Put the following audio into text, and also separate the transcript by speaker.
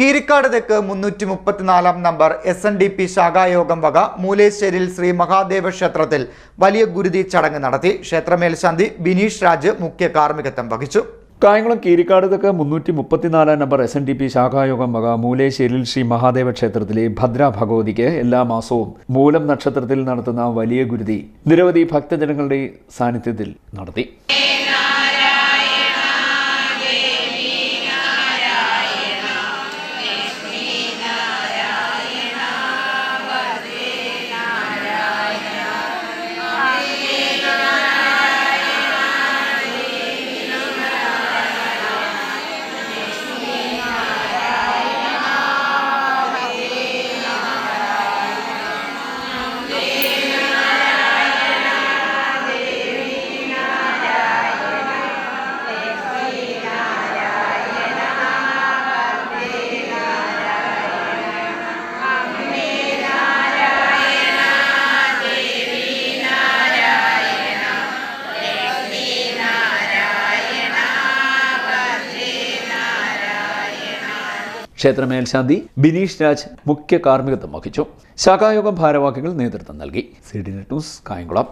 Speaker 1: കീരിക്കാട് തെക്ക് മുന്നൂറ്റി മുപ്പത്തിനാലാം number S N D P ശാഖായോഗം വക മൂലേശ്ശേരിയിൽ ശ്രീ മഹാദേവ ക്ഷേത്രത്തിൽ വലിയ ഗുരുതി ചടങ്ങ് നടത്തി. ക്ഷേത്രമേൽശാന്തി ബിനീഷ് രാജ് മുഖ്യ കാർമ്മികത്വം വഹിച്ചു.
Speaker 2: കായംകുളം കീരിക്കാട് തെക്ക് മുന്നൂറ്റി മുപ്പത്തിനാലാം number S N D P ശാഖായോഗം വക മൂലേശ്ശേരിയിൽ ശ്രീ മഹാദേവ ക്ഷേത്രത്തിലെ ഭദ്ര ഭഗവതിക്ക് എല്ലാ മാസവും മൂലം നക്ഷത്രത്തിൽ നടത്തുന്ന വലിയ ഗുരുതി നിരവധി ഭക്തജനങ്ങളുടെ സാന്നിധ്യത്തിൽ നടത്തി. ക്ഷേത്ര മേൽശാന്തി ബിനീഷ് രാജ് മുഖ്യ കാർമ്മികത്വം വഹിച്ചു. ശാഖായോഗം ഭാരവാഹികൾ നേതൃത്വം നൽകി. C D news Kayamkulam.